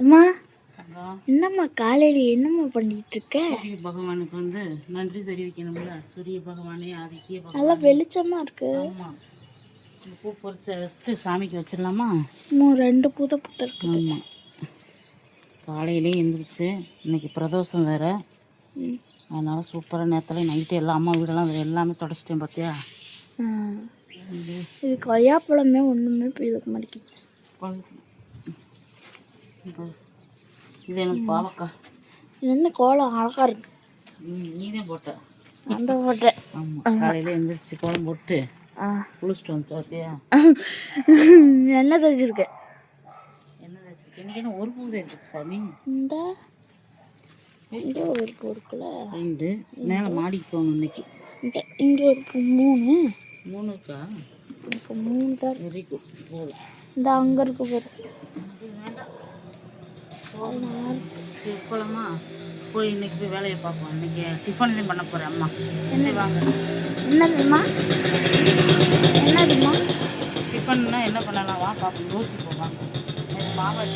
அம்மா என்னம்மா காலையில என்னம்மா பண்ணிட்டு இருக்க சூரிய பகவானுக்கு வந்து நன்றி தெரிவிக்கணும்ல. சூரிய பகவானே ஆதிக்கிய நல்லா வெளிச்சமா இருக்கு. இந்த பூ பொறிச்சு எடுத்து சாமிக்கு வச்சிடலாமா? இன்னும் ரெண்டு பூத புத்த இருக்கு. ஆமாம் காலையிலே எழுந்திரிச்சு இன்னைக்கு பிரதோஷம் வேற. அதனால சூப்பராக நேரத்தில் நைட்டு எல்லாம் அம்மா வீடெல்லாம் அது எல்லாமே தொடச்சிட்டேன் பார்த்தியா. இது கொய்யாப்பழமே ஒண்ணுமே இதுக்கு மாட்டேங்குது. இது- எனக்கு பாவக்கா. இது என்ன கோலம் அழகா இருக்கு. நீனே போட்ட. அந்த போட்டேன். ஆமாம் காலையில் எழுந்திரிச்சு கோலம் போட்டு. குளிச்சுட்டு வந்து பார்த்தியா என்ன தெரிஞ்சிருக்கேன் என்ன வச்சிருக்கேன் இன்னைக்கு என்ன ஒரு பூ தான் இருக்குது சாமி? இந்த இங்க ஒரு பூ இருக்குல்ல. ரெண்டு. மேலே மாடிக்கு போகணும் இன்னைக்கு. இந்த இங்க ஒரு பூ மூணு. மூணு இருக்கா இப்போ மூணு தான் இருக்கு. Very good. இந்த அங்க இருக்கு வேண்டாம் இருக்கு சரி போகலாமா போய் இன்னைக்கு போய் வேலையை பார்ப்போம். இன்னைக்கு டிஃபன்லேயும் பண்ண போகிறேன் அம்மா. என்ன வாங்க என்னதுமா என்னதுமா டிஃபன்னா என்ன பண்ணலாம்? வா பார்ப்போம் யோசிப்போம் வாங்க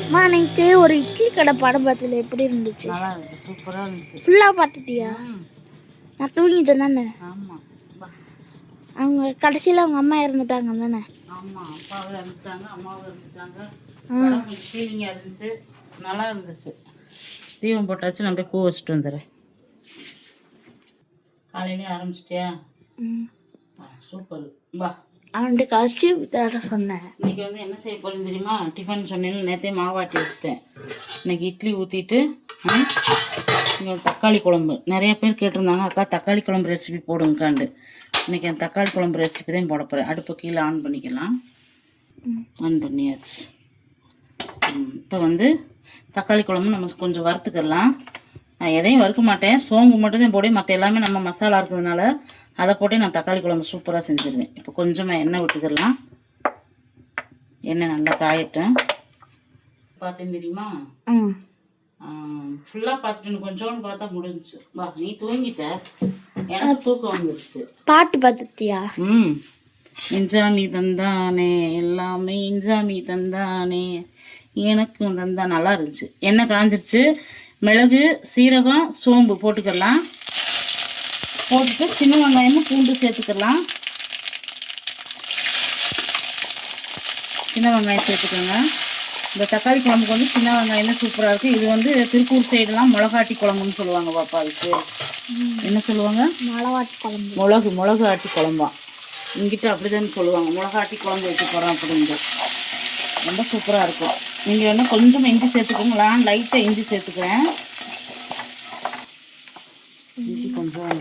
அம்மா நேற்று ஒரு இட்லி கடை படம் பார்த்ததுல எப்படி இருந்துச்சு? நல்லா இருந்துச்சு. சூப்பராக இருந்துச்சு. ஃபுல்லாக பார்த்துட்டியா? நான் தூங்கிட்டேன் தானே? ஆமாம் அவங்க கடைசியில் அவங்க அம்மா இறந்துட்டாங்க தானே? ஆமாம் அப்பாவும் இருந்துட்டாங்க அம்மாவும் கொஞ்சம் ஃபீலிங்காக இருந்துச்சு. நல்லா இருந்துச்சு தீபம் போட்டாச்சு நான் போய் பூ வச்சுட்டு வந்துடுறேன். காலையிலே ஆரம்பிச்சிட்டியா? சூப்பர். வா. அவன்கிட்ட கழிச்சு தேட சொன்னேன். இன்னைக்கு வந்து என்ன செய்ய போகிறேன்னு தெரியுமா? டிஃபன் சொன்னேன்னு நேற்றே மாவாட்டி வச்சிட்டேன். இன்னைக்கு இட்லி ஊற்றிட்டு இங்கே தக்காளி குழம்பு. நிறைய பேர் கேட்டிருந்தாங்க அக்கா தக்காளி குழம்பு ரெசிபி போடுங்கக்காண்டு இன்னைக்கு அந்த தக்காளி குழம்பு ரெசிபி தான் போட போகிறேன் அடுப்பு கீழே ஆன் பண்ணிக்கலாம். ஆன் பண்ணியாச்சு. இப்போ வந்து தக்காளி குழம்பு நம்ம கொஞ்சம் வறுத்துக்கலாம். நான் எதையும் வறுக்க மாட்டேன். சோம்பு மட்டும் தான் போடுவேன். மற்ற எல்லாமே நம்ம மசாலா இருக்கிறதுனால அதை போட்டு நான் தக்காளி குழம்பு சூப்பராக செஞ்சுருவேன். இப்போ கொஞ்சமாக எண்ணெய் விட்டுக்கலாம். எண்ணெய் நல்லா காயட்டும். பார்த்தேன் தெரியுமா? ஃபுல்லாக பார்த்துட்டு கொஞ்சோன்னு பார்த்தா முடிஞ்சுச்சு. வா நீ தூங்கிட்ட. எனக்கு தூக்கம் வந்துருச்சு. பாட்டு பார்த்துட்டியா? ம். இன்ஜாமி தந்தானே எல்லாமே இன்ஜாமி தந்தானே. எனக்கும் தந்தா நல்லா இருந்துச்சு எண்ணெய் காஞ்சிருச்சு. மிளகு சீரகம் சோம்பு போட்டுக்கலாம் போட்டுட்டு சின்ன வெங்காயமும் பூண்டு சேர்த்துக்கலாம் சின்ன வெங்காயம் சேர்த்துக்கோங்க. இந்த தக்காளி குழம்புக்கு வந்து சின்ன வெங்காயம் தான் சூப்பராக இருக்குது இது வந்து திருப்பூர் சைடுலாம் மிளகாட்டி குழம்புன்னு சொல்லுவாங்க பாப்பா அதுக்கு. என்ன சொல்லுவாங்க? மலவாட்டு குழம்பு. மிளகு மிளகு ஆட்டி குழம்பா. இங்கிட்ட அப்படிதான் சொல்லுவாங்க. மிளகாட்டி குழம்பு வைக்க போகிறோம் அப்படின்ட்டு. ரொம்ப சூப்பராக இருக்கும். நீங்கள் வேணால் கொஞ்சம் இஞ்சி சேர்த்துக்கோங்களா லைட்டாக இஞ்சி சேர்த்துக்கிறேன். இஞ்சி கொஞ்சம்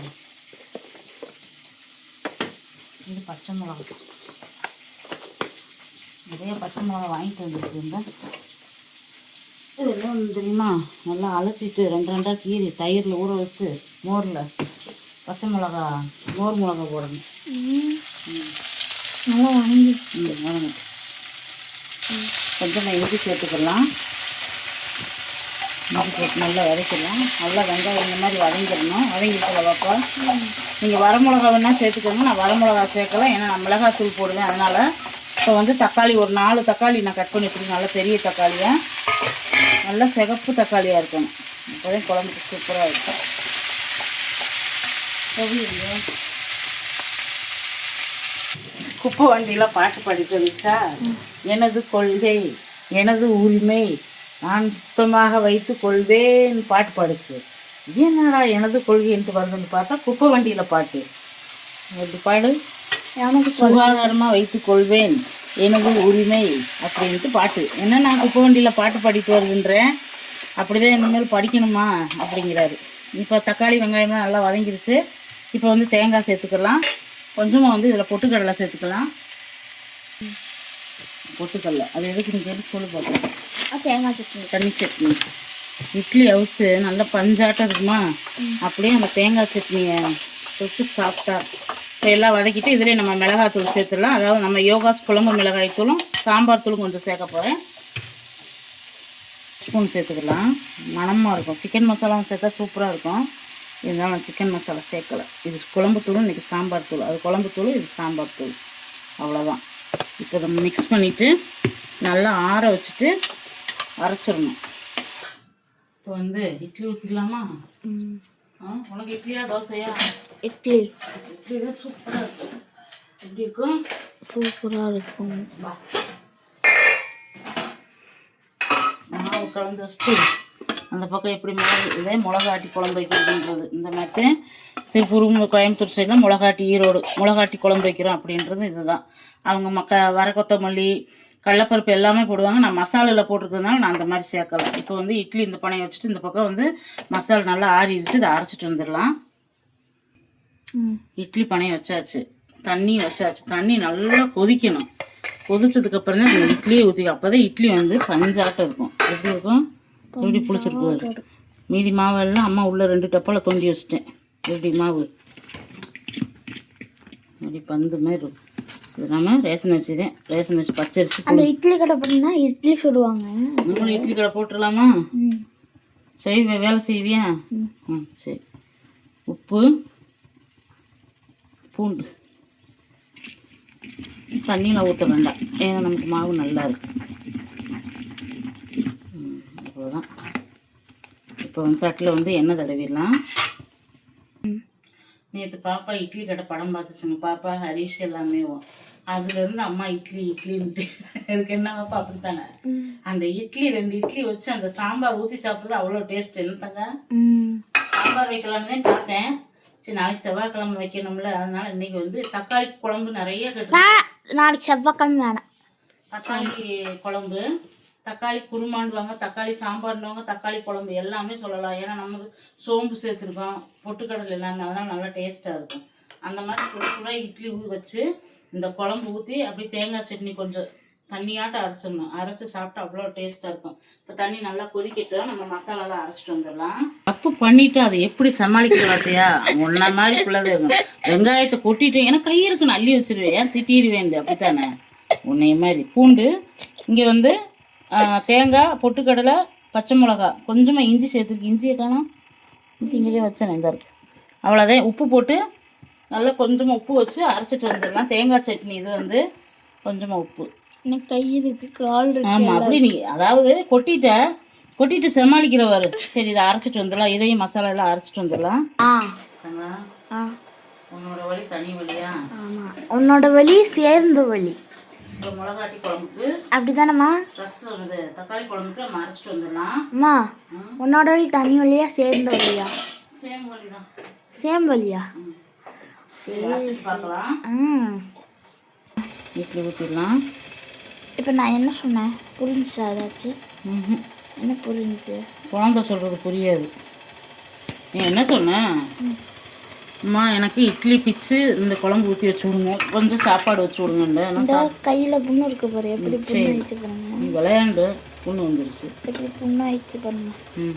இது பச்சை மிளகா. நிறைய பச்சை மிளகா வாங்கிட்டு வந்துருக்கேன் இதெல்லாம் தெரியுமா? நல்லா அலசிட்டு ரெண்டு ரெண்டாக கீறி தயிரில் ஊற வச்சு மோரில் பச்சை மிளகா மோர் மிளகா போடணும். ம். ம். நல்லா வாங்கி இந்த மிளகு கொஞ்சம் இஞ்சி சேர்த்துக்கலாம். இஞ்சி சேர்த்து நல்லா வதக்கிடலாம். நல்லா வெங்காயம் இந்த மாதிரி வதங்கிடணும். வதங்கிட்டு பாப்பா நீங்கள் வரமிளகா வேணால் சேர்த்துக்கோங்க. நான் வரமிளகா சேர்க்கலாம் ஏன்னா நான் மிளகாய் தூள் போடுவேன். அதனால் இப்போ வந்து தக்காளி ஒரு நாலு தக்காளி நான் கட் பண்ணி வச்சுருக்கேன். நல்லா பெரிய தக்காளியாக நல்லா சிகப்பு தக்காளியாக இருக்கணும். அப்போதான் குழம்புக்கு சூப்பராக இருக்கும். குப்பை வண்டியில் பாட்டு பாடிட்டு வந்துச்சா எனது கொள்கை எனது உரிமை நான் சுத்தமாக வைத்து கொள்வேன் பாட்டு பாடுச்சு என்னடா எனது கொள்கைன்ட்டு வருதுன்னு பார்த்தா குப்பை வண்டியில் பாட்டு. எப்படி பாடு? எனக்கு சுகாதாரமாக வைத்துக் கொள்வேன் எனது உரிமை அப்படின்ட்டு பாட்டு. என்ன நான் குப்பை வண்டியில் பாட்டு பாடிட்டு வருகின்றேன்? அப்படிதான் இனிமேல் படிக்கணுமா? அப்படிங்கிறாரு. இப்போ தக்காளி வெங்காயம்லாம் நல்லா வதங்கிருச்சு. இப்போ வந்து தேங்காய் சேர்த்துக்கலாம். கொஞ்சமாக வந்து இதில் பொட்டுக்கடலை சேர்த்துக்கலாம். பொட்டுக்கடலை. அது எதுக்கு நீ கேட்டு சொல்லு பார்க்கலாம் தேங்காய் சட்னி. தண்ணி சட்னி. இட்லி அவுச்சு நல்லா பஞ்சாட்டம் இருக்குமா? அப்படியே அந்த தேங்காய் சட்னியை தொட்டு சாப்பிட்டா. இப்போ எல்லாம் வதக்கிட்டு இதிலே நம்ம மிளகாய் சேர்த்துடலாம். அதாவது நம்ம யோகாஸ் குழம்பு மிளகாய் தூளும் சாம்பார் தூளும் கொஞ்சம் சேர்க்க போகிறேன் ஸ்பூன் சேர்த்துக்கலாம். மணமாக இருக்கும். சிக்கன் மசாலாவும் சேர்த்தா சூப்பராக இருக்கும். இருந்தாலும் நான் சிக்கன் மசாலா சேர்க்கலை. இது குழம்பு தூள் இன்றைக்கி சாம்பார் தூள். அது குழம்பு தூள் இது சாம்பார் தூள். அவ்வளோதான் இப்போ இதை மிக்ஸ் பண்ணிவிட்டு நல்லா ஆற வச்சுட்டு அரைச்சிடணும். இப்போ வந்து இட்லி ஊற்றிடலாமா ம் ஆ உனக்கு இட்லியா தோசையா? இட்லி. இட்லி தான் சூப்பராக இருக்கும் எப்படி இருக்கும்? சூப்பராக இருக்கும். வா. மாவு கலந்து வச்சுட்டு அந்த பக்கம் எப்படி மிளகு இதே மிளகாட்டி குழம்பு வைக்கிறதுன்றது. இந்த மாதிரி திருப்பூர் கோயம்புத்தூர் சைடில் மிளகாட்டி ஈரோடு மிளகாட்டி குழம்பு வைக்கிறோம் அப்படின்றது இதுதான். அவங்க மக்க வர கொத்தமல்லி கடலப்பருப்பு எல்லாமே போடுவாங்க. நான் மசாலாவில் போட்டிருக்கிறதுனால நான் அந்த மாதிரி சேர்க்கல. இப்போ வந்து இட்லி இந்த பனையை வச்சுட்டு இந்த பக்கம் வந்து மசாலா நல்லா ஆறிடுச்சு. இதை அரைச்சிட்டு வந்துடலாம். இட்லி பனையை வச்சாச்சு. தண்ணி வச்சாச்சு. தண்ணி நல்லா கொதிக்கணும். கொதிச்சதுக்கு அப்புறம் தான் இந்த இட்லியை ஊற்றி அப்போ தான் இட்லி வந்து பஞ்சாட்டம் இருக்கும். எப்படி இருக்கும்? எப்படி புளிச்சிருக்கு. மீதி மாவெல்லாம் அம்மா உள்ள ரெண்டு டப்பாவில் தொண்டி வச்சிட்டேன். எப்படி மாவு? அப்படி பந்து மாதிரி இருக்கும். இது நம்ம ரேஷன் அரிசி தான். ரேஷன் அரிசி பச்சை அரிசி அந்த இட்லி கடை பார்த்தீங்கன்னா இட்லி சுடுவாங்க. நம்மளும் இட்லி கடை போட்டுடலாமா? செய்வே வேலை செய்வியா? ம். சரி. உப்பு பூண்டு. தண்ணியில் ஊற்ற வேண்டாம். ஏன்னா நமக்கு மாவு நல்லா இருக்கு. ம், அவ்வளோதான் இப்போ வந்து தட்டில் வந்து எண்ணெய் தடவிடலாம். நேற்று பாப்பா இட்லி கடை படம் பார்த்துச்சுங்க. பாப்பா ஹரிஷ் எல்லாமே அதுலேருந்து அம்மா இட்லி இட்லின்ட்டு. இதுக்கு என்ன பாப்பா அப்படித்தானே? அந்த இட்லி ரெண்டு இட்லி வச்சு அந்த சாம்பார் ஊற்றி சாப்பிட்றது அவ்வளோ டேஸ்ட் என்னத்தாங்க சாம்பார் வைக்கலாம்னு தான் பார்த்தேன். சரி நாளைக்கு செவ்வாய்க்கிழமை வைக்கணும்ல. அதனால இன்னைக்கு வந்து தக்காளி குழம்பு நிறைய நாளைக்கு செவ்வாய்க்கிழமை வேணாம். தக்காளி குழம்பு. தக்காளி குருமாண்டுவாங்க தக்காளி சாம்பார்னுவாங்க தக்காளி குழம்பு எல்லாமே சொல்லலாம். ஏன்னா நம்ம சோம்பு சேர்த்துருக்கோம் பொட்டுக்கடலை எல்லாமே அதெல்லாம் நல்லா டேஸ்ட்டாக இருக்கும். அந்த மாதிரி சுட சுட இட்லி ஊ வச்சு இந்த குழம்பு ஊற்றி அப்படி தேங்காய் சட்னி கொஞ்சம் தண்ணியாட்டம் அரைச்சிடணும். அரைச்சி சாப்பிட்டா அவ்வளோ டேஸ்ட்டாக இருக்கும். இப்போ தண்ணி நல்லா கொதிக்கிட்டு நம்ம மசாலாலாம் அரைச்சிட்டு வந்துடலாம். தப்பு பண்ணிவிட்டு அதை எப்படி சமாளிக்க பார்த்தியா உன்ன மாதிரி பிள்ளை வெங்காயத்தை கொட்டிட்டு ஏன்னா கை இருக்குன்னு அள்ளி வச்சிருவேன். ஏன் திட்டிடுவேன் அப்படித்தானே? உன்னைய மாதிரி. பூண்டு இங்கே வந்து தேங்காய் பொட்டுக்கடலை பச்சை மிளகா. கொஞ்சமாக இஞ்சி சேர்த்துருக்கு இஞ்சியை காணும். இஞ்சி இங்கேயே வச்சேன் இந்த இருக்கு. அவ்வளோதான் உப்பு போட்டு நல்லா கொஞ்சமாக உப்பு வச்சு அரைச்சிட்டு வந்துடலாம். தேங்காய் சட்னி இது வந்து கொஞ்சமாக உப்பு. எனக்கு கை இருக்கு கால் ஆமாம் அப்படி நீ அதாவது கொட்டிட்ட கொட்டிட்டு சமாளிக்கிறவாரு சரி இதை அரைச்சிட்டு வந்துடலாம். இதையும் மசாலா எல்லாம் அரைச்சிட்டு வந்துடலாம். உன்னோட வழி தனி வழியா ஆமாம் உன்னோட வழி சேர்ந்த வழி இப்போ மிளகாட்டி குழம்புக்கு அப்படிதானம்மா? ட்ரெஸ் வருது. தக்காளி குழம்புக்கு நம்ம அரைச்சிட்டு வந்துடலாம். அம்மா உன்னோட வழி தனி வழியா சேர்ந்த வழியா? சேம் வழி தான் சேம் வழியா? சரி. அரைச்சிட்டு பார்க்கலாம். ம். ஊற்றிடலாம் இப்போ நான் என்ன சொன்னேன்? புரிஞ்சுச்சா ஏதாச்சும்? என்ன புரிஞ்சுச்சு குழந்தை சொல்கிறது புரியாது. நீ என்ன சொன்ன? அம்மா எனக்கு இட்லி பிச்சு இந்த குழம்பு ஊற்றி வச்சு விடுங்க கொஞ்சம் சாப்பாடு வச்சு விடுங்கன்னு நான் இந்த கையில் புண்ணு இருக்கு பாரு எப்படி புண்ணு ஆயிடுச்சு பாருங்க. நீ விளையாண்டு புண்ணு வந்துருச்சு. எப்படி புண்ணு ஆயிடுச்சு பாருங்க. ம்.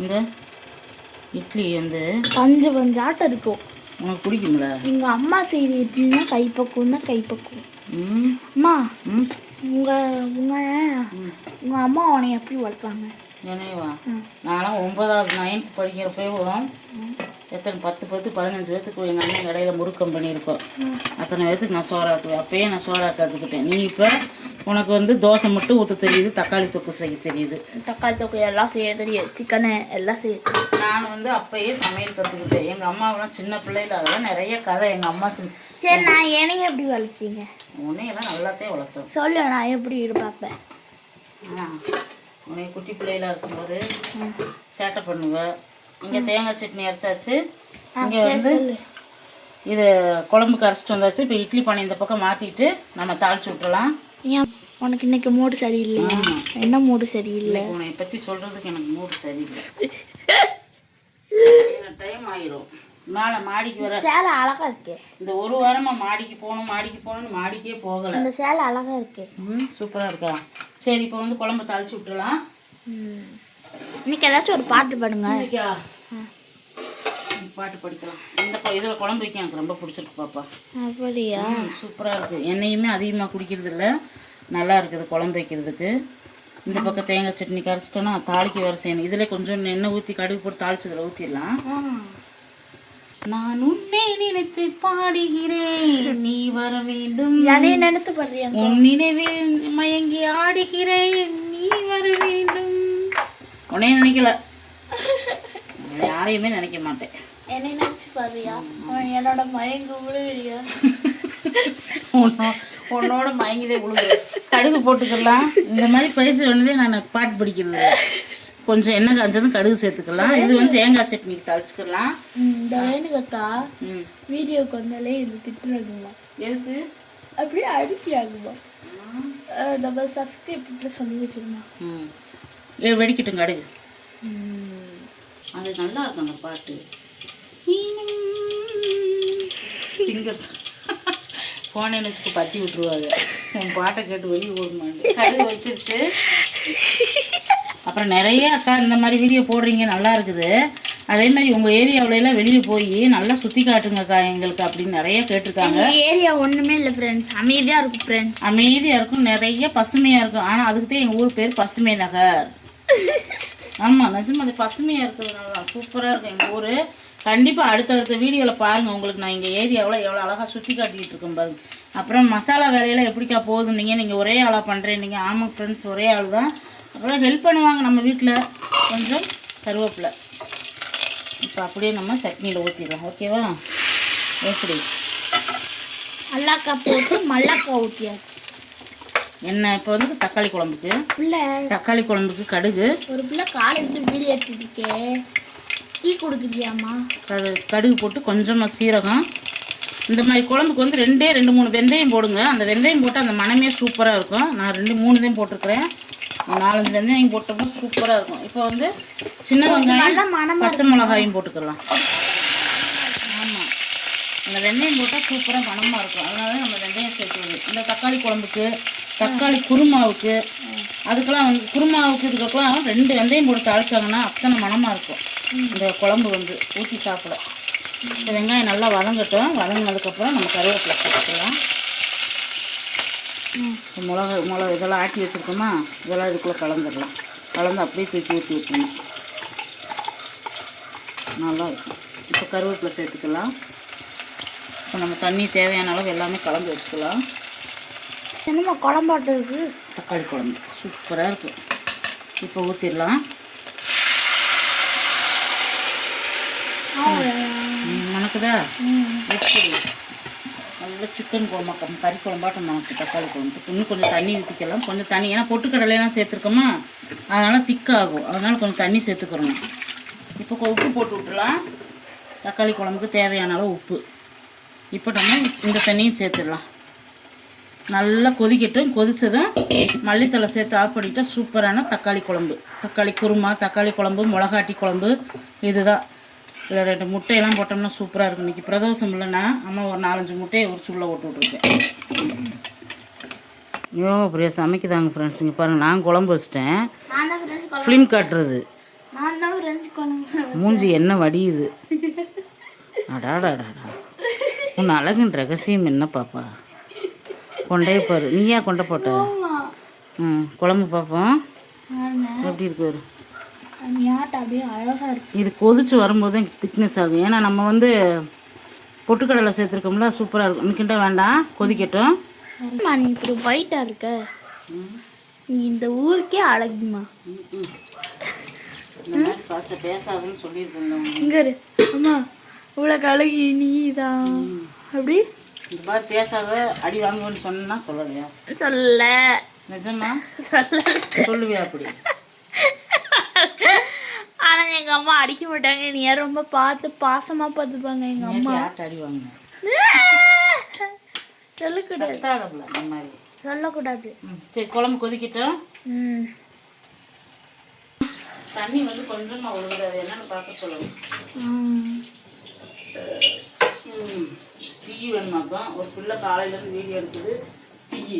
இந்த இட்லி வந்து பஞ்சு பஞ்சாட்டம் இருக்கும். உனக்கு பிடிக்கும்ல? எங்க அம்மா செய்கிற இட்லினா கைப்பக்குவம் தான் கைப்பக்குவம். ம். அம்மா ம். உங்க உங்க உங்க அம்மா உன்னை எப்படி வளர்ப்பாங்க? நினைவா ம். நான்லாம் ஒன்பதாவது நைன்த் படிக்கிறப்பயும் எத்தனை பத்து பத்து பதினஞ்சு பேர்த்துக்கு எங்கள் அண்ணன் கடையில் முறுக்கம் பண்ணியிருக்கோம். அத்தனை பேர்த்துக்கு நான் சோறாக்குவேன் அப்பயே நான் சோறா கற்றுக்கிட்டேன் நீ இப்போ உனக்கு வந்து தோசை மட்டும் ஊற்ற தெரியுது தக்காளி தொக்கு செய்ய தெரியுது. தக்காளி தொக்கு எல்லாம் செய்ய தெரியும் சிக்கனு எல்லாம் செய்ய நான் வந்து அப்பயே சமையல் கற்றுக்கிட்டேன் எங்கள் அம்மாவெல்லாம் சின்ன பிள்ளையில அதெல்லாம் நிறைய கதை எங்கள் அம்மா சரி நான் என்னைய எப்படி வளர்த்தீங்க உன்னையெல்லாம் நல்லாத்தே வளர்த்தோம் சொல்லு நான் எப்படி இருப்பாப்பேன்? உன்னை குட்டி பிள்ளையில இருக்கும்போது சேட்டை பண்ணுவேன் இங்கே தேங்காய் சட்னி அரைச்சாச்சு. இங்கே வந்து இது குழம்புக்கு அரைச்சிட்டு வந்தாச்சு. இப்போ இட்லி பானை இந்த பக்கம் மாற்றிட்டு நம்ம தாளிச்சு விட்டுறலாம். ஏன்? உனக்கு இன்னைக்கு மூடு சரியில்லையா என்ன மூடு சரியில்லை? உன்னை பற்றி சொல்கிறதுக்கு எனக்கு மூடு சரியில்லை. டைம் ஆயிரும். மேலே மாடிக்கு வர சேலை அழகா இருக்கே. இந்த ஒரு வாரமாக மாடிக்கு போகணும் மாடிக்கு போகணும்னு மாடிக்கே போகலை. அந்த சேலை அழகா இருக்கே. ம் சூப்பராக இருக்கா? சரி இப்போ வந்து குழம்பு தாளிச்சு விட்டுறலாம். இன்னைக்கு ஏதாச்சும் ஒரு பாட்டு பாடுங்க. பாட்டு படிக்கலாம். இந்த இதில் குழம்பு வைக்க எனக்கு ரொம்ப பிடிச்சிருக்கு பாப்பா. அப்படியா? சூப்பராக இருக்குது எண்ணெயுமே அதிகமாக குடிக்கிறது இல்ல. நல்லா இருக்குது குழம்பு வைக்கிறதுக்கு. இந்த பக்கம் தேங்காய் சட்னி கரைச்சிட்டோன்னா தாளிக்கு வர செய்யணும். இதில் கொஞ்சம் எண்ணெய் ஊற்றி கடுகு போட்டு தாளிச்சதில் ஊற்றிடலாம் நான் உன்னை நினைத்து பாடுகிறேன். நீ வர வேண்டும். என்னைய நினைத்து பாடுறியா உன் நினைவில் மயங்கி ஆடுகிறேன். நீ வர வேண்டும். உன்னையும் நினைக்கல. நான் யாரையுமே நினைக்க மாட்டேன். என்னை நினைச்சு பாருயா. என்னோட மயங்க விழுவியா உன்னோ- உன்னோட மயங்கிதே விழுகுது கடுகு போட்டுக்கலாம். இந்த மாதிரி பரிசு வேணுதே நான் பாட்டு படிக்கிறது இல்ல. கொஞ்சம் எண்ணெய் காய்ச்சதும் கடுகு சேர்த்துக்கலாம். இது வந்து தேங்காய் சட்னிக்கு தாளிச்சுக்கலாம். இந்த வேணுகத்தா ம். வீடியோக்கு வந்தாலே இது திட்டுறாங்கம்மா. எதுக்கு? அப்படியே அடிக்கிறாங்கம்மா. நம்ம சப்ஸ்கிரைப் சொல்லி வச்சிருமா ம். இது வெடிக்கட்டும் கடுகு அது நல்லா இருக்கும் அந்த பாட்டு. சிங்கர் போனே வச்சுட்டு பத்தி விட்டுருவாங்க. உன் பாட்டை கேட்டு வெளியே ஓடுமாண்டு கடுகு வச்சிருச்சு. அப்புறம் நிறைய அக்கா இந்த மாதிரி வீடியோ போடுறீங்க நல்லா இருக்குது அதே மாதிரி உங்கள் ஏரியாவுல எல்லாம் வெளியே போய் நல்லா சுற்றி காட்டுங்கக்கா எங்களுக்கு அப்படின்னு நிறைய கேட்டிருக்காங்க. ஏரியா ஒண்ணுமே இல்லை ஃப்ரெண்ட்ஸ் அமைதியா இருக்கும் ஃப்ரெண்ட்ஸ் அமைதியாக இருக்கும் நிறைய பசுமையாக இருக்கும். ஆனால் அதுக்கு தான் எங்கள் ஊர் பேர் பசுமை நகர் ஆமாம் நிஜமா அது பசுமையாக இருக்கிறதுனால தான் சூப்பராக இருக்கும் எங்கள் ஊர். கண்டிப்பாக அடுத்தடுத்த வீடியோவில் பாருங்கள் உங்களுக்கு நான் இங்கே ஏரியாவில் எவ்வளோ அழகாக சுற்றி காட்டிக்கிட்டு இருக்கேன் பாருங்க. அப்புறம் மசாலா வேலையெல்லாம் எப்படிக்கா போகுதுன்னீங்க? நீங்கள் ஒரே ஆளாக பண்ணுறேன் நீங்கள் ஆமாம் ஃப்ரெண்ட்ஸ் ஒரே ஆள் தான் அப்புறம் ஹெல்ப் பண்ணுவாங்க நம்ம வீட்டில் கொஞ்சம் கருவேப்பிலை. இப்போ அப்படியே நம்ம சட்னியில் ஊற்றிடலாம் ஓகேவா எப்படி? மல்லாக்காய் போட்டு மல்லாக்காய் ஊற்றியாச்சு என்ன இப்போ வந்து தக்காளி குழம்புக்கு. பிள்ளை தக்காளி குழம்புக்கு கடுகு. ஒரு பிள்ளை காலேஜ் வீடியோ எடுத்துருக்கே டீ கொடுக்குறியாம்மா? கடு கடுகு போட்டு கொஞ்சமாக சீரகம். இந்த மாதிரி குழம்புக்கு வந்து ரெண்டே ரெண்டு மூணு வெந்தயம் போடுங்க. அந்த வெந்தயம் போட்டு அந்த மணமே சூப்பராக இருக்கும். நான் ரெண்டு மூணு தான் போட்டிருக்கிறேன். நாலஞ்சு வெந்தயம் போட்டோம்னா சூப்பராக இருக்கும். இப்போ வந்து சின்ன வெங்காயம் பச்சை மிளகாயும் போட்டுக்கலாம். அந்த வெந்தயம் போட்டால் சூப்பராக மணமாக இருக்கும். அதனால நம்ம வெந்தயம் சேர்த்துவது இந்த தக்காளி குழம்புக்கு தக்காளி குருமாவுக்கு அதுக்கெல்லாம் வந்து குருமாவுக்கு இதுக்கெல்லாம் ரெண்டு வெந்தயம் போட்டு தாளிச்சாங்கன்னா அத்தனை மணமாக இருக்கும். இந்த குழம்பு வந்து ஊற்றி சாப்பிட. இந்த வெங்காயம் நல்லா வதங்கட்டும். வதங்கினதுக்கப்புறம் நம்ம கருவேப்பிலை போட்டுக்கலாம் இந்த மிளகா மிளகா இதெல்லாம் ஆட்டி வச்சுருக்கோமா? இதெல்லாம் இதுக்குள்ளே கலந்துடலாம். கலந்து அப்படியே தூக்கி ஊற்றி ஊற்றணும் நல்லா இருக்கும். இப்போ கருவேப்பிலை சேர்த்துக்கலாம். இப்போ நம்ம தண்ணி தேவையான அளவு எல்லாமே கலந்து வச்சுக்கலாம். என்னம்மா குழம்பாட்டம் இருக்கு? தக்காளி குழம்பு. சூப்பராக இருக்கும் இப்போ ஊற்றிடலாம் மணக்குதா நல்ல சிக்கன் குழம்பு கறி குழம்பாட்டம் நமக்கு தக்காளி குழம்பு. இன்னும் கொஞ்சம் தண்ணி ஊற்றிக்கலாம் கொஞ்சம் தண்ணி ஏன்னா பொட்டுக்கடலையெல்லாம் சேர்த்துருக்கோமா? அதனால் திக்காகும். அதனால் கொஞ்சம் தண்ணி சேர்த்துக்கிறோம் இப்போ உப்பு போட்டு விட்டுலாம் தக்காளி குழம்புக்கு தேவையான அளவு உப்பு. இப்போ நம்ம இந்த தண்ணியும் சேர்த்துடலாம். நல்லா கொதிக்கட்டும். கொதிச்சதும் மல்லித்தலை சேர்த்து ஆஃப் பண்ணிட்டா சூப்பரான தக்காளி குழம்பு. தக்காளி குருமா தக்காளி குழம்பு மிளகாட்டி குழம்பு இதுதான். இதில் ரெண்டு முட்டையெல்லாம் போட்டோம்னா சூப்பராக இருக்கும். இன்றைக்கி பிரதோஷம் இல்லைன்னா அம்மா ஒரு நாலஞ்சு முட்டையை உரிச்சு உள்ளே போட்டு விட்ருக்கேன் ஐயோ அப்படியே சமைக்குதாங்க ஃப்ரெண்ட்ஸ் இங்கே பாருங்கள் நான் குழம்பு வச்சிட்டேன். ஃபிலிம் காட்டுறது. மூஞ்சி என்ன வடியுது? அடாடாடாடா. உன் அழகின் ரகசியம் என்ன பாப்பா? கொண்டே பாரு. நீயா கொண்டை போட்ட? ம் குழம்பு பார்ப்போம் எப்படி இருக்கு இருக்கு. இது கொதிச்சு வரும்போது திக்னஸ் ஆகும். ஏன்னா நம்ம வந்து பொட்டுக்கடலை சேர்த்துருக்கோம்ல சூப்பராக இருக்கும். இன்னைக்கிட்ட வேண்டாம். கொதிக்கட்டும். நீ இப்படி ஒயிட்டா இருக்க. நீ இந்த ஊருக்கே அழகுமா. பேசாதுன்னு சொல்லியிருக்கேன் இங்க அம்மா. இவ்வளோ அழகி நீ தான் அப்படி? இந்த மாதிரி பேசாத அடி வாங்குவேன்னு சொன்னா சொல்லலையா? சொல்ல. நிஜமா? சொல்ல சொல்லுவியா அப்படி? ஆனா எங்க அம்மா அடிக்க மாட்டாங்க. நீ ரொம்ப பார்த்து பாசமா பார்த்துப்பாங்க எங்க நேற்று அம்மா. அடி வாங்கினேன் சொல்லக்கூடாது. இந்த மாதிரி. சொல்லக்கூடாது. சரி குழம்பு கொதிக்கட்டும். தண்ணி வந்து கொஞ்சமா ஒழுகுது அது என்னன்னு பார்க்க சொல்லணும் டீ வேணுமாக்கா ஒரு பிள்ளை காலையில இருந்து வீடியோ எடுக்குது டீ.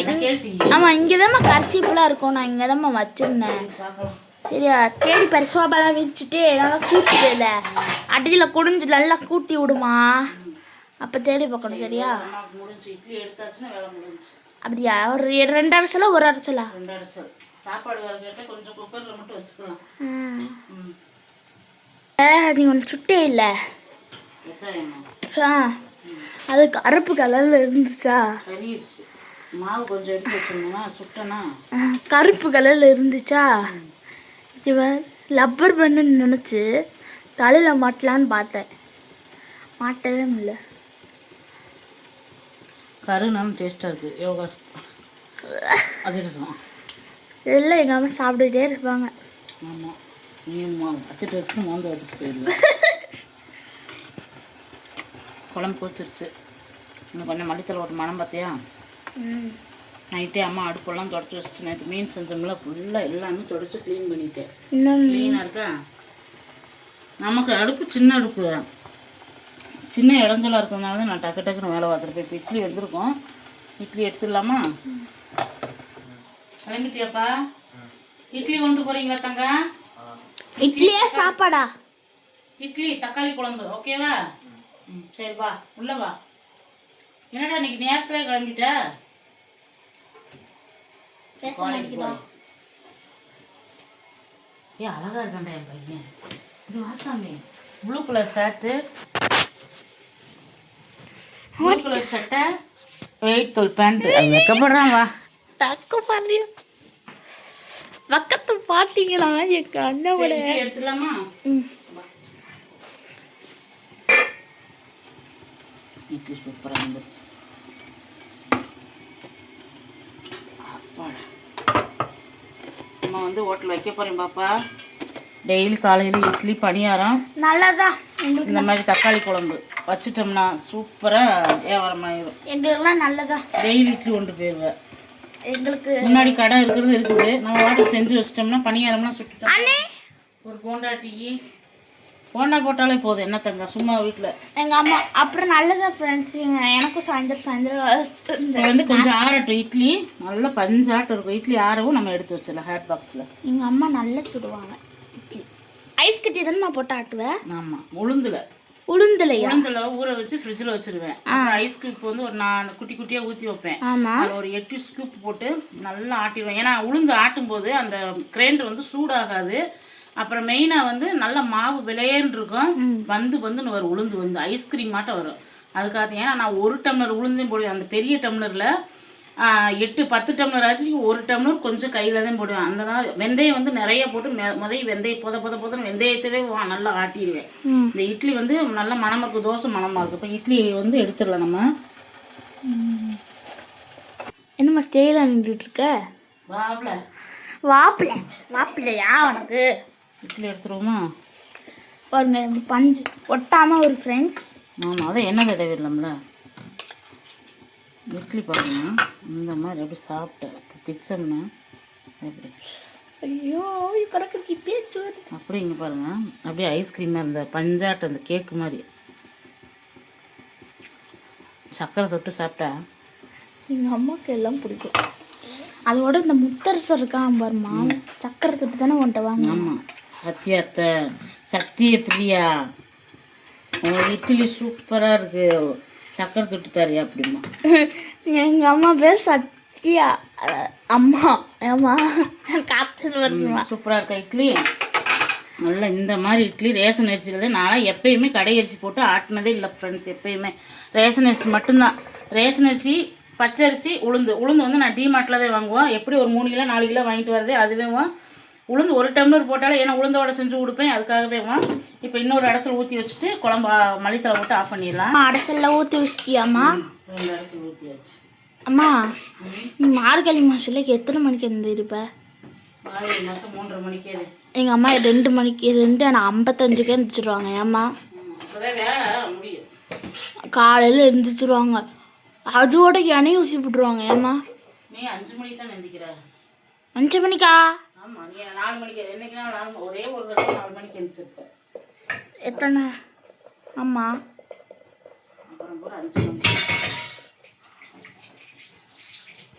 எனக்கே டீ. ஆமா இங்கதாம்மா கர்ச்சீப்லாம் இருக்கும். நான் இங்கதாம்மா வச்சிருந்தேன். பார்க்கலாம். சரியா? தேடி பரிசுவாபெல்லாம் விரிச்சிட்டு நல்லா கூட்டிடுல. அடியில் குடிஞ்சு நல்லா கூட்டி விடுமா. அப்போ தேடி பார்க்கணும் சரியா? அப்படியா? ஒரு ரெண்டு அரைச்சலா ஒரு அரிசல் சாப்பாடு கொஞ்சம் குக்கரில் மட்டும் வச்சுக்கலாம். நீ ஒன்று சுட்டே இல்லை? ஆ. அது கருப்பு கலரில் இருந்துச்சா? மாவு கொஞ்சம் எடுத்து வச்சிருந்தோம்னா சுட்டனா? கருப்பு கலரில் இருந்துச்சா? இவன் லப்பர் பண்ணுன்னு நினச்சி தலையில் மாட்டலான்னு பார்த்தேன். மாட்டவே முடியல. கருணம் டேஸ்ட்டாக இருக்குது யோகா அதிரசம் இல்லை எங்கள் அம்மா சாப்பிட்டுட்டே இருப்பாங்க. ஆமாம் நீ வச்சுட்டு வச்சுட்டு மோந்து வச்சுட்டு போயிடுவேன் குழம்பு கொதிச்சிருச்சு. இன்னும் கொஞ்சம் மல்லித்தலை ஒரு மனம் பார்த்தியா? ம். நைட்டே அம்மா அடுப்பெல்லாம் தொடச்சி வச்சுட்டு நேற்று மீன் செஞ்சோம்ல ஃபுல்லாக எல்லாமே தொடச்சி க்ளீன் பண்ணிட்டேன். இன்னும் க்ளீனாக இருக்கா? நமக்கு அடுப்பு சின்ன அடுப்பு தான். சின்ன இடைஞ்சலாக இருக்கிறதுனால தான் நான் டக்கு டக்குன்னு வேலை பார்த்துருப்பேன் இப்போ இட்லி வந்திருக்கோம் இட்லி எடுத்துடலாமா? கிளம்பிட்டியாப்பா? இட்லி கொண்டு போகிறீங்களா தங்க? இட்லியா சாப்பாடா? இட்லி தக்காளி குழம்பு. ஓகேவா ம் சரி வா. உள்ள வா. என்னடா இன்னைக்கு நேரத்துல கிளம்பிட்ட? ஏ அழகா இருக்கான்டா என் பையன். இது வாசாமி. Blue colour shirt blue colour சட்டை ஒயிட் கலர் பேண்ட் அது வைக்கப்படுறான் வா. தக்க பாரு பக்கத்து பார்த்தீங்களா எங்கள் அண்ணாவோட இட்லி எடுத்துடலாமா? ம். இட்லி சூப்பராக இருந்துச்சு. நம்ம வந்து ஹோட்டல் வைக்க போகிறேன் பாப்பா. டெய்லி காலையில் இட்லி பணியாரம். நல்லதா இந்த மாதிரி தக்காளி குழம்பு வச்சுட்டோம்னா சூப்பராக வியாபாரமாயிரும். எங்களுக்குலாம் நல்லதா. டெய்லி இட்லி கொண்டு போயிடுவேன் எங்களுக்கு முன்னாடி கடை இருக்கிறது இருக்குது. நம்ம வாட்டர் செஞ்சு வச்சிட்டோம்னா பணியாரம்லாம் சுட்டுட்டோம் ஒரு போண்டா டீ. போண்டா போட்டாலே போதும். என்ன தங்க சும்மா வீட்டில் எங்க அம்மா அப்புறம் நல்லதா ஃப்ரெண்ட்ஸ் எனக்கும் சாயந்தரம் சாயந்தரம் வந்து கொஞ்சம் ஆறட்டும். இட்லி நல்லா பஞ்சாட்டம் இருக்கும். இட்லி ஆறவும் நம்ம எடுத்து வச்சிடலாம் ஹேட் பாக்ஸில் எங்க அம்மா நல்லா சுடுவாங்க. இட்லி. ஐஸ் கட்டி தானே நான் போட்டு ஆட்டுவேன் ஆமாம் உளுந்துல. உளுந்துலையா? உளுந்துல ஊற வச்சு ஃப்ரிட்ஜில் வச்சிருவேன். ஐஸ் கியூப் வந்து ஒரு நான் குட்டி குட்டியாக ஊற்றி வைப்பேன். அதில் ஒரு எட்டு ஸ்கூப் போட்டு நல்லா ஆட்டிடுவேன். ஏன்னா உளுந்து ஆட்டும் போது அந்த கிரைண்டர் வந்து சூடாகாது. அப்புறம் மெயினாக வந்து நல்ல மாவு விளையேன்னு இருக்கும். வந்து வந்துன்னு வரும். உளுந்து வந்து ஐஸ்கிரீம் மாட்டம் வரும். அதுக்காக ஏன்னா நான் ஒரு டம்ளர் உளுந்தையும் போடுவேன். அந்த பெரிய டம்ளரில் எட்டு பத்து டம்ளர் அரிசிக்கு ஒரு டம்ளர் கொஞ்சம் கையில் தான் போடுவேன். அந்த நாள் வெந்தயம் வந்து நிறைய போட்டு மெ முதல் வெந்தயம் பொத பொத பொதன்னு வெந்தயத்தவே நல்லா ஆட்டிடுவேன் இந்த இட்லி வந்து நல்ல மணமாக இருக்கும் தோசை மணமாக இருக்கும். இப்போ இட்லி வந்து எடுத்துடலாம் நம்ம. என்னம்மா ஸ்டேயில் நின்றுட்டு இருக்க? வாப்ல வாப்பில? வாப்பிலையா உனக்கு? இட்லி எடுத்துருவோமா? பாருங்க பஞ்சு. ஒட்டாம ஒரு ஃப்ரெண்ட்ஸ் ஆமாம் அதான் என்ன தடவிடலாம்ல இட்லி பாருங்க. இந்த மாதிரி எப்படி சாப்பிட்டேன் பிச்சோம்னா எப்படி? ஐயோ பிறகு பேச்சு அப்படி இங்கே பாருங்க. அப்படியே ஐஸ்கிரீமாக இருந்த பஞ்சாட்டம் அந்த கேக்கு மாதிரி. சக்கரை தொட்டு சாப்பிட்டா? எங்கள் அம்மாவுக்கு எல்லாம் பிடிக்கும். அதோட இந்த முத்தரசர் இருக்கான் பாருமா சக்கரை தொட்டு தானே கொண்டு வாங்க ஆமாம் சத்தியாத்த சத்திய பிரியா. இட்லி சூப்பராக இருக்கு. சக்கரை தொட்டு தரியா அப்படிமா. எங்கள் அம்மா பேர் சத்யா. அம்மா. ஏமா காத்து வருமா சூப்பராக இருக்கா இட்லி? நல்லா இந்த மாதிரி இட்லி ரேஷன் அரிசியில் தான் நான் எப்பயுமே கடை அரிசி போட்டு ஆட்டினதே இல்லை ஃப்ரெண்ட்ஸ் எப்பயுமே. ரேஷன் அரிசி மட்டும்தான். ரேஷன் அரிசி பச்சரிசி உளுந்து. உளுந்து வந்து நான் டிமார்ட்டில் தான் வாங்குவோம் எப்படி ஒரு மூணு கிலோ நாலு கிலோ வாங்கிட்டு வரதே அதுவே வா. உளுந்து ஒரு டம்ளர் போட்டாலே ஏன்னா உளுந்த வடை செஞ்சு கொடுப்பேன். அதுக்காகவே வா இப்போ இன்னொரு அடசல் ஊற்றி வச்சுட்டு குழம்பு மல்லித்தலை போட்டு ஆஃப் பண்ணிடலாம். அடசல்ல ஊற்றி வச்சிட்டியாம்மா? ரெண்டு அடசல் ஊற்றியாச்சு அம்மா நீ மார்கழி மாதத்துக்கு எத்தனை மணிக்கு இருந்து இருப்ப மார்கழி மாதம் மூன்றரை மணிக்கே எங்கள் அம்மா ரெண்டு மணிக்கு ரெண்டு ஆனால் ஐம்பத்தஞ்சுக்கே எழுந்திரிச்சிருவாங்க ஏம்மா? காலையில் எழுந்திரிச்சிருவாங்க. அதோட எண்ணெய் ஊசி விட்டுருவாங்க ஏம்மா? நீ அஞ்சு மணிக்கு தான் நிந்திக்கிற அஞ்சு மணிக்கா? ஆமா நீ நாலு மணிக்கு நாலு மணி- ஒரே ஒரு நாலு மணிக்கு எழுந்திருப்பேன் எத்தனை? ஆமாம்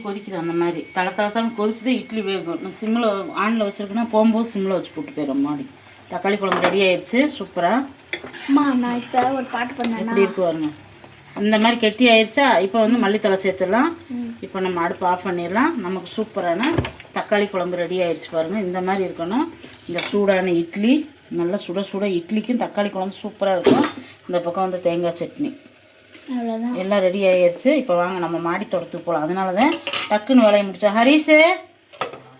கொதிக்குது அந்த மாதிரி. தலை தலை தலை இட்லி வேகும். நான் சிம்மில் ஆனில் வச்சிருக்கேன்னா போகும்போது சிம்மில் வச்சு போட்டு போயிடும் மாடி தக்காளி குழம்பு ரெடி ஆயிடுச்சு சூப்பராக அம்மா நான் இப்போ ஒரு பாட்டு பண்ணேன்னா எப்படி இருக்கு பாருங்க. இந்த மாதிரி கெட்டி ஆயிடுச்சா இப்போ வந்து மல்லித்தலை சேர்த்துடலாம். இப்போ நம்ம அடுப்பு ஆஃப் பண்ணிடலாம். நமக்கு சூப்பரான தக்காளி குழம்பு ரெடி ஆயிடுச்சு பாருங்க. இந்த மாதிரி இருக்கணும். இந்த சூடான இட்லி. நல்லா சுட சுட இட்லிக்கும் தக்காளி குழம்பு சூப்பராக இருக்கும். இந்த பக்கம் வந்து தேங்காய் சட்னி. அவ்வளோதான் எல்லாம் ரெடி ஆயிடுச்சு இப்போ வாங்க நம்ம மாடி தோட்டத்துக்கு போகலாம் அதனால தான் டக்குன்னு வேலையை முடிச்சா ஹரிஷு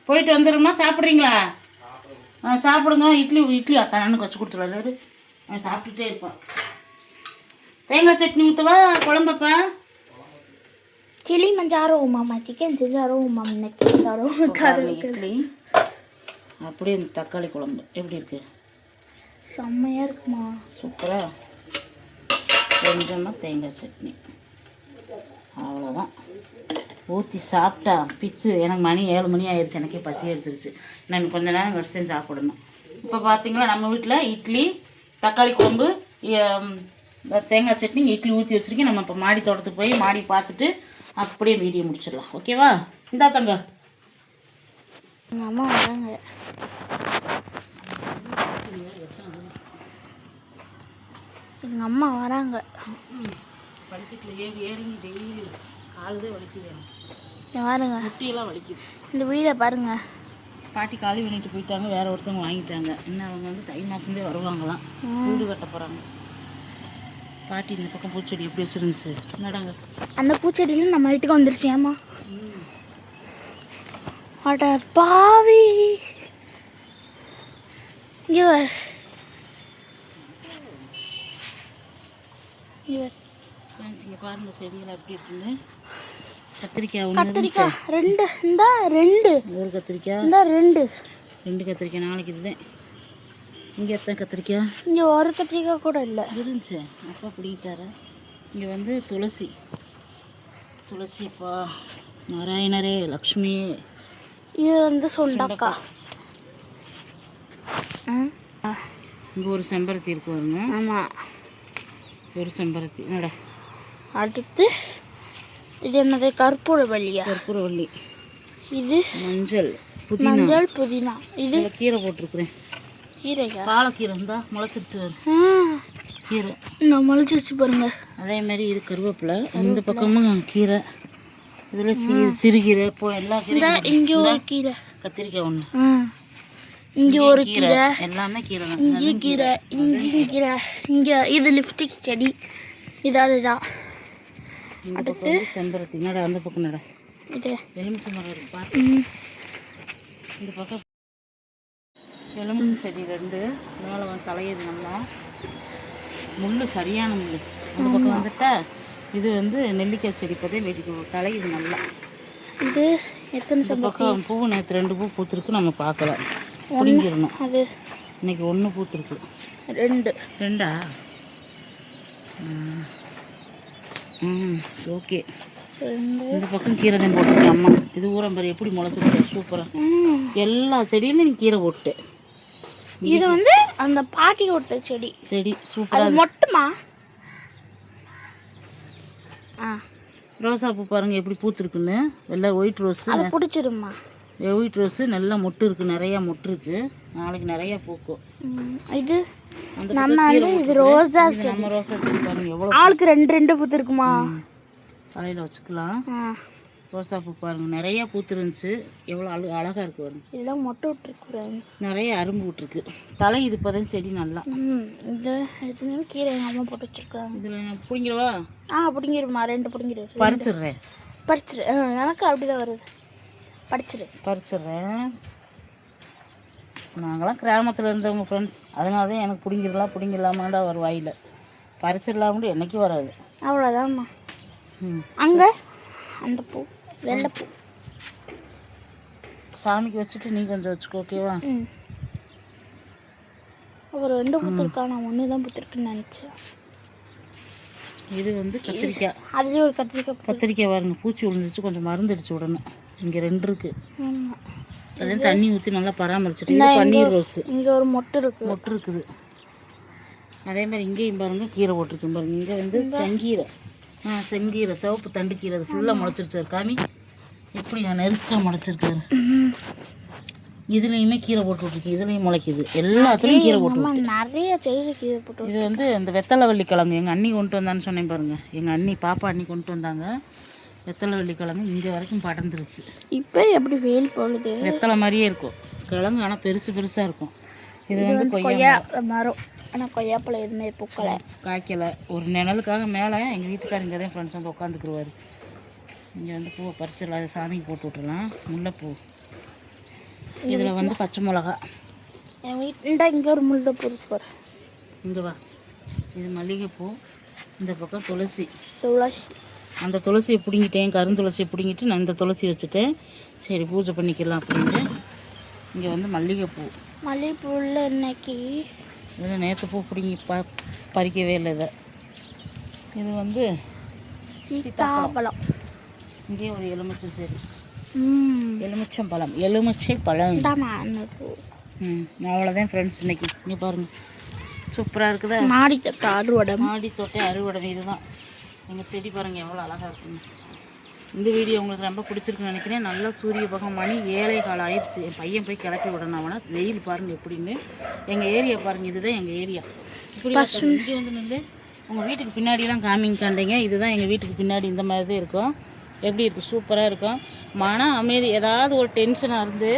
போயிட்டு வந்துடுமா சாப்பிட்றீங்களா? ஆ சாப்பிடுங்க. இட்லி இட்லி அத்தானுக்கு வச்சு கொடுத்துருவாரு அவன் சாப்பிட்டுட்டே இருப்பான். தேங்காய் சட்னி ஊற்றவா குழம்பப்பா? கிளி மஞ்சாரோ மாமா சிக்கன் செஞ்சாரோ மாமா இட்லி. அப்படியே இந்த தக்காளி குழம்பு. எப்படி இருக்கு? செம்மையா இருக்குமா? சூப்பரா? கொஞ்சமாக தேங்காய் சட்னி. அவ்வளோதான் ஊற்றி சாப்பிட்டா பிச்சு எனக்கு மணி ஏழு மணி ஆயிடுச்சு எனக்கே பசி எடுத்துருச்சு. நான் கொஞ்ச நேரம் கழிச்சு சாப்பிடணும். இப்போ பார்த்தீங்களா நம்ம வீட்டில் இட்லி தக்காளி குழம்பு தேங்காய் சட்னி இட்லி ஊற்றி வச்சுருக்கேன். நம்ம இப்போ மாடி தோட்டத்துக்கு போய் மாடி பார்த்துட்டு அப்படியே வீடியோ முடிச்சிடலாம். ஓகேவா? இந்தா தங்க. எங்க அம்மா வராங்க. எங்க அம்மா வராங்க. படிக்கட்டில் ஏறி ஏறி டெய்லி காலுதே வலிக்குது பாருங்க. முட்டியெல்லாம் வலிக்குது. இந்த வீடை பாருங்க. பாட்டி காலி பண்ணிட்டு போயிட்டாங்க வேற ஒருத்தவங்க வாங்கிட்டாங்க. இன்னும் அவங்க வந்து தை மாசந்தே வருவாங்களாம். வீடு கட்ட போறாங்க. பாட்டி இந்த பக்கம் பூச்செடி எப்படி வச்சிருந்துச்சு? என்னடாங்க? அந்த பூச்செடியில நம்ம வீட்டுக்கு வந்துருச்சு ஏமா பாவி இங்க வர இங்க பாருங்க செடிகள் எப்படி இருக்குன்னு. கத்திரிக்காய் கத்திரிக்காய் ரெண்டு. இந்த ரெண்டு. ஒரு கத்திரிக்காய். இந்த ரெண்டு. ரெண்டு கத்திரிக்காய் நாளைக்கு இதுதான். இங்கே எத்தனை கத்திரிக்காய்? இங்க ஒரு கத்திரிக்காய் கூட இல்லை. இருந்துச்சு. அப்பா பிடிக்கிட்டார. இங்கே வந்து துளசி. துளசி அப்பா நாராயணரே லக்ஷ்மியே இது வந்து ஆ, இங்கே ஒரு செம்பருத்தி இருக்கு பாருங்க. ஆமா. ஒரு செம்பருத்தி. நட அடுத்து இது என்னது? கற்பூர வள்ளியா? கற்பூரவள்ளி இது மஞ்சள். புதினா. மஞ்சள் புதினா. இது கீரை போட்டிருக்கிறேன். கீரையா? பாலக்கீரை இருந்தா முளைச்சிருச்சு வரும் கீரை. நான் முளைச்சிருச்சு பாருங்க. அதே மாதிரி இது கருவேப்பிலை. இந்த பக்கமும் கீரை. இதில் சிறுகீரை இப்போ எல்லா கீரையும் இங்க ஒரு கீரை. கத்திரிக்காய் ஒன்று இங்க ஒரு கீரை எல்லாமே கீரை இங்கே கீரை இங்கேயும் கீரை. இங்க இது லிப்டிக் செடி. இது அதுதான். வந்து செம்பருத்தி. நட அந்த பக்கம் நட இது. எலுமிச்சை மரம் இருக்கு இந்த பக்கம் எலுமிச்சை செடி ரெண்டு. மேலே வந்து தலையுது நல்லா முள் சரியான முள் அந்த பக்கம் வந்துட்டா இது வந்து நெல்லிக்காய் செடி இப்போதே வெடிக்க தலையுது நல்லா. இது எத்தனை பக்கம் பூ நேற்று ரெண்டு பூ பூத்துருக்கு நம்ம பார்க்கல பிடிங்கிடணும் அது. இன்னைக்கு ஒன்று பூத்துருக்கு. ரெண்டு. ரெண்டா? ம். ஓகே. இந்த பக்கம் கீரை தான் போட்டிருக்கேன் அம்மா. இது ஊரம்பரி எப்படி முளைச்சிருக்கு சூப்பராக எல்லா செடியிலும் நீ கீரை போட்டு. இது வந்து அந்த பாட்டி கொடுத்த செடி. செடி அது சூப்பராக மொட்டுமா? ஆ. ரோசா பூ பாருங்க எப்படி பூத்துருக்குன்னு. எல்லாம் ஒயிட் ரோஸு. பிடிச்சிருமா ஒயிட் ரோஸு நல்லா மொட்டு இருக்குது நிறையா மொட்டு இருக்குது நாளைக்கு நிறையா பூக்கும். இது நம்ம இது இது நம்ம ரோசா செடி பாருங்க எவ்வளோ ஆளுக்கு ரெண்டு ரெண்டு பூத்துருக்குமா தலையில் வச்சுக்கலாம். ரோசா பூ பாருங்க நிறையா பூத்துருந்துச்சு. எவ்வளோ அழு அழகாக இருக்கு பாருங்க. இதெல்லாம் மொட்டை விட்டுருக்கு நிறைய அரும்பு விட்டுருக்கு. தலை இது இப்போதான் செடி நல்லா. இது இது கீரை அம்மா போட்டு வச்சிருக்காங்க. இதில் பிடிங்கிறவா ஆ பிடிங்கிருமா ரெண்டு பிடிங்கிரு. பறிச்சிடுறேன். படிச்சிரு ஆ, எனக்கு அப்படிதான் வருது. படிச்சிரு பறிச்சிடுறேன். நாங்களாம் கிராமத்தில் இருந்தவங்க ஃப்ரெண்ட்ஸ் அதனால தான் எனக்கு பிடிங்கிடலாம் பிடிங்கிடலாமாண்டா ஒரு வாயில். பறிச்சிடலாம்னு என்னைக்கும் வராது. அவ்வளோதாம்மா ம். அங்கே அந்த பூ வெள்ளைப்பூ சாமிக்கு வச்சுட்டு நீ கொஞ்சம் வச்சுக்கோ ஓகேவா? ம். ஒரு ரெண்டு பூத்திருக்கா நான் ஒன்று தான் பூத்திருக்குன்னு நினச்சேன். இது வந்து கத்திரிக்காய். அதுலேயே ஒரு கத்திரிக்காய் கத்திரிக்காய் பாருங்க பூச்சி விழுந்துச்சு கொஞ்சம் மருந்து அடிச்சு விடணும் இங்கே ரெண்டு இருக்குது ஆமாம் அதையும் தண்ணி ஊற்றி நல்லா பராமரிச்சுட்டு. பன்னீர் ரோஸு. இங்கே ஒரு மொட்டு இருக்கு. மொட்டு இருக்குது. அதே மாதிரி இங்கேயும் பாருங்க கீரை போட்டிருக்கேன் பாருங்க. இங்கே வந்து செங்கீரை. ஆ செங்கீரை சிவப்பு தண்டு கீரை அது ஃபுல்லாக முளைச்சிருச்சு ஒரு காமி. எப்படி நான் நெருக்க முளைச்சிருக்காரு இதுலேயுமே கீரை போட்டு இதுலேயும் முளைக்குது. எல்லாத்துலேயும் கீரை போட்டு நிறைய செடி கீரை போட்டு இது வந்து இந்த வெத்தலைவள்ளி கிழங்கு. எங்கள் அண்ணி கொண்டு வந்தான்னு சொன்னேன் பாருங்க. எங்கள் அண்ணி பாப்பா அண்ணி கொண்டு வந்தாங்க. வெத்தலைவள்ளி கிழங்கு இங்கே வரைக்கும் படர்ந்துருச்சு. இப்போ எப்படி வெயில் போகுது? வெத்தலை மாதிரியே இருக்கும். கிழங்கு ஆனால் பெருசு பெருசாக இருக்கும். இது வந்து கொய்யா மரம். ஆனால் கொய்யாப்பழம் எதுவுமே பூக்கலை. காய்க்கலை. ஒரு நிழலுக்காக மேலே எங்கள் வீட்டுக்காரர் இங்கே தான் ஃப்ரெண்ட்ஸ் வந்து உட்காந்துக்குருவார் இங்கே வந்து பூவை பறிச்சிடலாம். அதை சாமிக்கு போட்டு விட்டுறலாம். முல்லைப்பூ. இதில் வந்து பச்சை மிளகா. என் வீட்டுல இங்கே ஒரு பொறுத்து போகிறேன் இங்கே வா. இது மல்லிகைப்பூ. இந்த பக்கம் துளசி. துளசி. அந்த துளசியை பிடுங்கிட்டேன் கருந்துளசியை பிடுங்கிட்டு நான் இந்த துளசி வச்சுட்டேன். சரி பூஜை பண்ணிக்கலாம் அப்படின்ட்டு. இங்கே வந்து மல்லிகைப்பூ. மல்லிகைப்பூவில் இன்னைக்கு. இதில் நேற்று பூ பிடுங்கி ப பறிக்கவே இல்லை இதை. இது வந்து சீதாபலம் இங்கேயே ஒரு எலுமிச்சை சரி ம். எலுமிச்சம் பழம் எலுமிச்சை பழம். ம் அவ்வளோதான் ஃப்ரெண்ட்ஸ் இன்னைக்கு. இங்கே பாருங்கள் சூப்பராக இருக்குதா? மாடி தட்டு அறுவடை. மாடி தோட்டம் அறுவடை இதுதான். எங்கள் செடி பாருங்கள் எவ்வளோ அழகாக இருக்குங்க இந்த வீடியோ உங்களுக்கு ரொம்ப பிடிச்சிருக்குன்னு நினைக்கிறேன். நல்ல சூரிய பகம் மணி ஏழை காலம் ஆயிடுச்சு. என் பையன் போய் கிளப்பி விடணும் அவனை. வெயில் பாருங்கள் எப்படின்னு. எங்கள் ஏரியா பாருங்கள் இதுதான் எங்கள் ஏரியா. இப்படி இங்கே வந்து நின்று உங்கள் வீட்டுக்கு பின்னாடிலாம் காமிங்காண்டீங்க இதுதான் எங்கள் வீட்டுக்கு பின்னாடி இந்த மாதிரி தான் இருக்கும். எப்படி இருக்குது சூப்பராக இருக்கும். மன அமைதி ஏதாவது ஒரு டென்ஷனாக இருந்து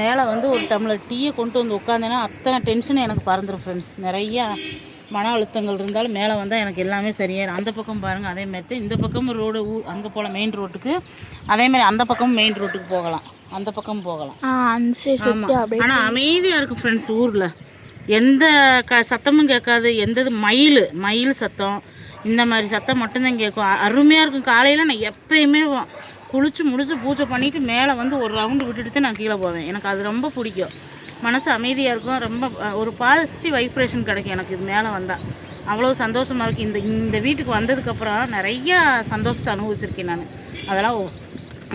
மேலே வந்து ஒரு டம்ளர் டீயை கொண்டு வந்து உட்காந்தேன்னா அத்தனை டென்ஷன் எனக்கு பறந்துடும் ஃப்ரெண்ட்ஸ் நிறையா மன அழுத்தங்கள் இருந்தாலும் மேலே வந்தால் எனக்கு எல்லாமே சரியாயிரும் அந்த பக்கம் பாருங்கள் அதே மாதிரி தான் இந்த பக்கம் ரோடு ஊ அங்கே போகலாம் மெயின் ரோட்டுக்கு அதே மாதிரி அந்த பக்கம் மெயின் ரோட்டுக்கு போகலாம். அந்த பக்கம் போகலாம். ஆனால் அமைதியாக இருக்கும் ஃப்ரெண்ட்ஸ் ஊரில். எந்த க சத்தமும் கேட்காது. எந்த இது மயில் மயில் சத்தம். இந்த மாதிரி சத்தம் மட்டும்தான் கேட்கும். அருமையாக இருக்கும். காலையில் நான் எப்பயுமே குளிச்சு முடிச்சு பூஜை பண்ணிவிட்டு மேலே வந்து ஒரு ரவுண்டு விட்டுட்டு நான் கீழே போவேன். எனக்கு அது ரொம்ப பிடிக்கும். மனசு அமைதியாக இருக்கும். ரொம்ப ஒரு பாசிட்டிவ் வைப்ரேஷன் கிடைக்கும் எனக்கு இது மேலே வந்தால் அவ்வளோ சந்தோஷமாக இருக்குது இந்த இந்த வீட்டுக்கு வந்ததுக்கப்புறம் நிறையா சந்தோஷத்தை அனுபவிச்சிருக்கேன் நான். அதெல்லாம்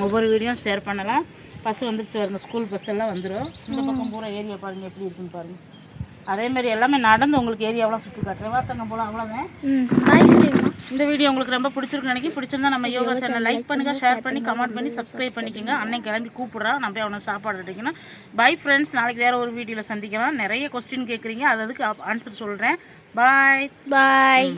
ஒவ்வொரு வீடியோவும் ஷேர் பண்ணலாம். பஸ் வந்துருச்சு வருங்க ஸ்கூல் பஸ் எல்லாம் வந்துடும் இந்த பக்கம் பூரா ஏரியா பாருங்கள் எப்படி இருக்குன்னு பாருங்கள் அதே மாதிரி எல்லாமே நடந்து உங்களுக்கு ஏரியாவெலாம் சுற்றி காட்டுறேன். வாத்தங்க போகலாம் அவ்வளோதான் இந்த வீடியோ உங்களுக்கு ரொம்ப பிடிச்சிருக்கு நினைக்கிறேன். பிடிச்சிருந்தா நம்ம யோகா சேனல் லைக் பண்ணுங்க ஷேர் பண்ணி கமெண்ட் பண்ணி சப்ஸ்கிரைப் பண்ணிக்கோங்க. அண்ணன் கிளம்பி கூப்பிட்றான் நம்ம அவனுக்கு சாப்பாடு எடுக்கணும் பை ஃப்ரெண்ட்ஸ் நாளைக்கு வேற ஒரு வீடியோவில் சந்திக்கலாம். நிறைய கொஸ்டின் கேட்குறீங்க அது அதுக்கு ஆன்சர் சொல்கிறேன் பாய் பாய்